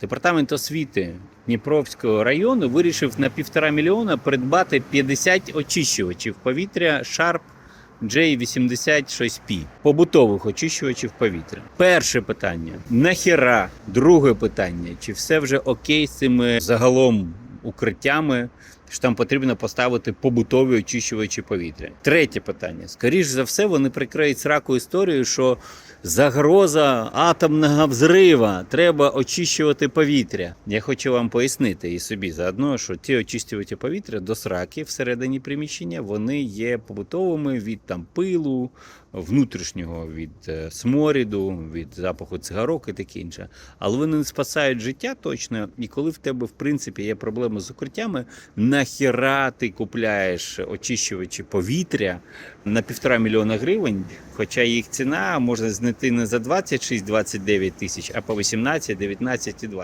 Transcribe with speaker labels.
Speaker 1: Департамент освіти Дніпровського району вирішив на півтора мільйона придбати 50 очищувачів повітря Sharp J86P, побутових очищувачів повітря. Перше питання: нахіра? Друге питання: чи все вже окей з цими загалом укриттями? Що там потрібно поставити побутові очищувачі повітря. Третє питання: скоріш за все, вони прикриють сраку історію, що загроза атомного взрива, треба очищувати повітря. Я хочу вам пояснити і собі заодно, що ті очищувачі повітря до сраки всередині приміщення вони є побутовими від там пилу, внутрішнього від е, сморіду, від запаху цигарок і таке інше. Але вони не спасають життя точно. І коли в тебе в принципі є проблеми з укриттями, нахіра ти купляєш очищувачі повітря на півтора мільйона гривень, хоча їх ціна можна знайти не за 26-29 тисяч, а по 18, 19 і 20.